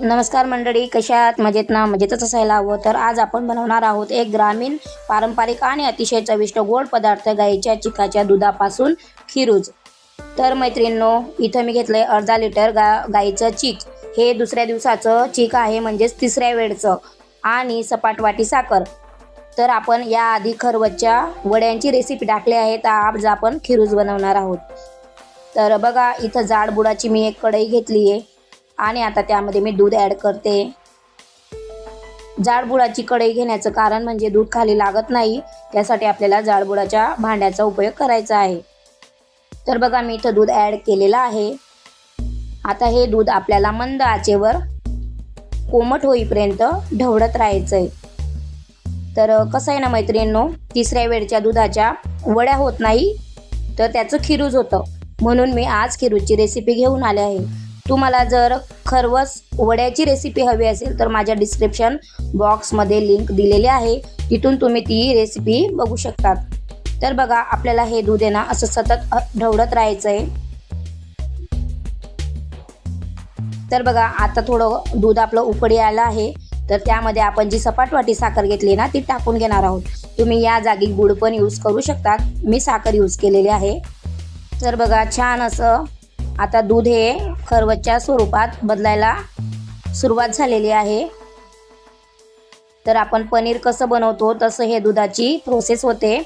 नमस्कार मंडळी कशा आहात? मजेत ना? मजेतच असायला हवं. तर आज आपण बनवणार आहोत एक ग्रामीण पारंपरिक आणि अतिशय चविष्ट गोड पदार्थ गाईच्या चिकाच्या दुधापासून खिरूज. तर मैत्रिणींनो इथं मी घेतलंय अर्धा लिटर गा गाईचं चीक. हे दुसऱ्या दिवसाचं चीक आहे म्हणजेच तिसऱ्या वेळचं. आणि सपाट वाटी साखर. तर आपण याआधी खरवच्या वड्यांची रेसिपी टाकली आहे. तर आज आपण खिरूज बनवणार आहोत. तर बघा इथं जाड बुडाची मी एक कढई घेतली आहे आणि आता त्यामध्ये मी दूध ॲड करते. जाडबुडाची कढई घेण्याचं कारण म्हणजे दूध खाली लागत नाही त्यासाठी आपल्याला जाडबुडाच्या भांड्याचा उपयोग करायचा आहे. तर बघा मी इथं दूध ॲड केलेलं आहे. आता हे दूध आपल्याला मंद आचेवर कोमट होईपर्यंत ढवळत राहायचं आहे तर कसं आहे ना मैत्रिणींनो तिसऱ्या वेळच्या दुधाच्या वड्या होत नाही तर त्याचं खिरूज होतं. म्हणून मी आज खिरूजची रेसिपी घेऊन आले आहे. तुम्हाला जर खरवस वड्याची रेसिपी हवी असेल तर माझ्या डिस्क्रिप्शन बॉक्समध्ये लिंक दिलेली आहे. तिथून तुम्ही ती रेसिपी बघू शकतात तर बघा आपल्याला हे दूध आहे ना असं सतत ढवळत राहायचं आहे तर बघा आता थोडं दूध आपलं उकडी आलं आहे. तर त्यामध्ये आपण जी सपाट वाटी साखर घेतली ना ती टाकून घेणार आहोत. तुम्ही या जागी गुड पण यूज करू शकतात मी साखर यूज केलेली आहे. तर बघा छान असं आता दूध हे खरवतच्या स्वरूपात बदलायला सुरुवात झालेली आहे. तर आपण पनीर कसं बनवतो तसं हे दुधाची प्रोसेस होते.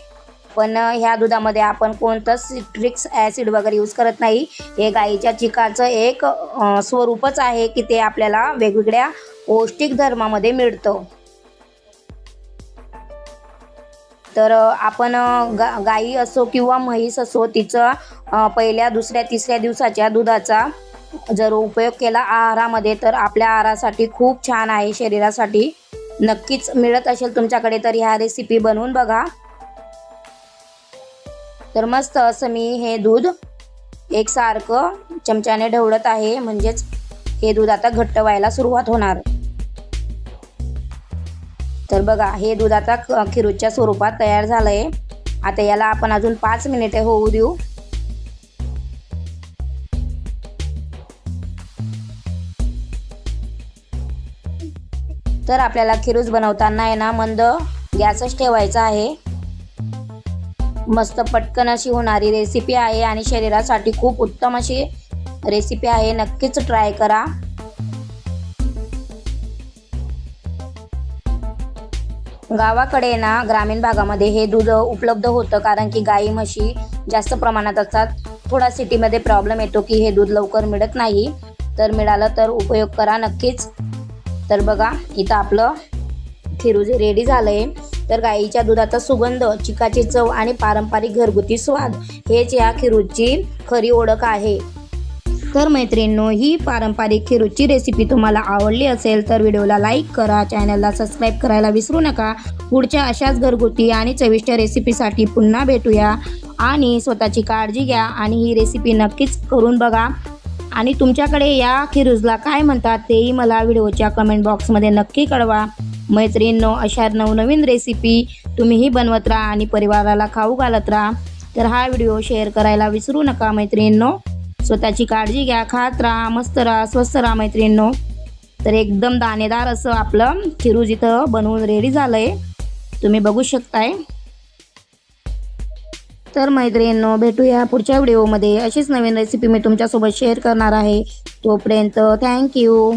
पण ह्या दुधामध्ये आपण कोणतं सिट्रिक्स ॲसिड वगैरे यूज करत नाही. हे गाईच्या चिकाचं एक स्वरूपच आहे की ते आपल्याला वेगवेगळ्या पौष्टिक धर्मामध्ये मिळतं. तर आपण गा गाई असो किंवा म्हैस असो तिचं पहिल्या दुसऱ्या तिसऱ्या दिवसाच्या दुधाचा जर उपयोग केला आहारामध्ये तर आपल्या आहारासाठी खूप छान आहे शरीरासाठी नक्कीच मिळत असेल तुमच्याकडे तर ह्या रेसिपी बनवून बघा. तर मस्त असं मी हे दूध एकसारखं चमच्याने ढवळत आहे म्हणजेच हे दूध आता घट्ट व्हायला सुरुवात होणार. तर बघा हे दूध आता खिरूच्या स्वरूपात तयार झालंय. आता याला आपण अजून पाच मिनिटे होऊ देऊ. तर आपल्याला खिरूज बनवताना आहे ना मंद गॅसच ठेवायचा आहे. मस्त पटकन अशी होणारी रेसिपी आहे आणि शरीरासाठी खूप उत्तम अशी रेसिपी आहे. नक्कीच ट्राय करा. गावाकडे ना ग्रामीण भागामध्ये हे दूध उपलब्ध होतं कारण की गाई म्हशी जास्त प्रमाणात असतात. थोडा सिटीमध्ये प्रॉब्लेम येतो की हे दूध लवकर मिळत नाही. तर मिळालं तर उपयोग करा नक्कीच. तर बघा इथं आपलं खिरूज रेडी झालं आहे तर गाईच्या दुधाचा सुगंध चिकाची चव आणि पारंपरिक घरगुती स्वाद हेच या खिरूजची खरी ओळख आहे. तर मैत्रिणींनो ही पारंपरिक खिरूची रेसिपी तुम्हाला आवडली असेल तर व्हिडिओला लाईक करा चॅनलला सबस्क्राईब करायला विसरू नका. पुढच्या अशाच घरगुती आणि चविष्ट रेसिपीसाठी पुन्हा भेटूया. आणि स्वतःची काळजी घ्या आणि ही रेसिपी नक्कीच करून बघा. आणि तुमच्याकडे या खिरूजला काय म्हणतात तेही मला व्हिडिओच्या कमेंट बॉक्समध्ये नक्की कळवा. मैत्रिणींनो अशा नवनवीन रेसिपी तुम्हीही बनवत राहा आणि परिवाराला खाऊ घालत राहा. तर हा व्हिडिओ शेअर करायला विसरू नका मैत्रिणींनो. स्वतःची काळजी घ्या खात राहा मस्त राहा स्वस्त राहा मैत्रिणींनो. तर एकदम दाणेदार असं आपलं खिरूज इथं बनवून रेडी झालं आहे तुम्ही बघू शकताय. तर मैत्रिणींनो भेटूया पुढच्या व्हिडिओमध्ये. अशीच नवीन रेसिपी मी तुमच्यासोबत शेअर करणार आहे. तोपर्यंत थँक्यू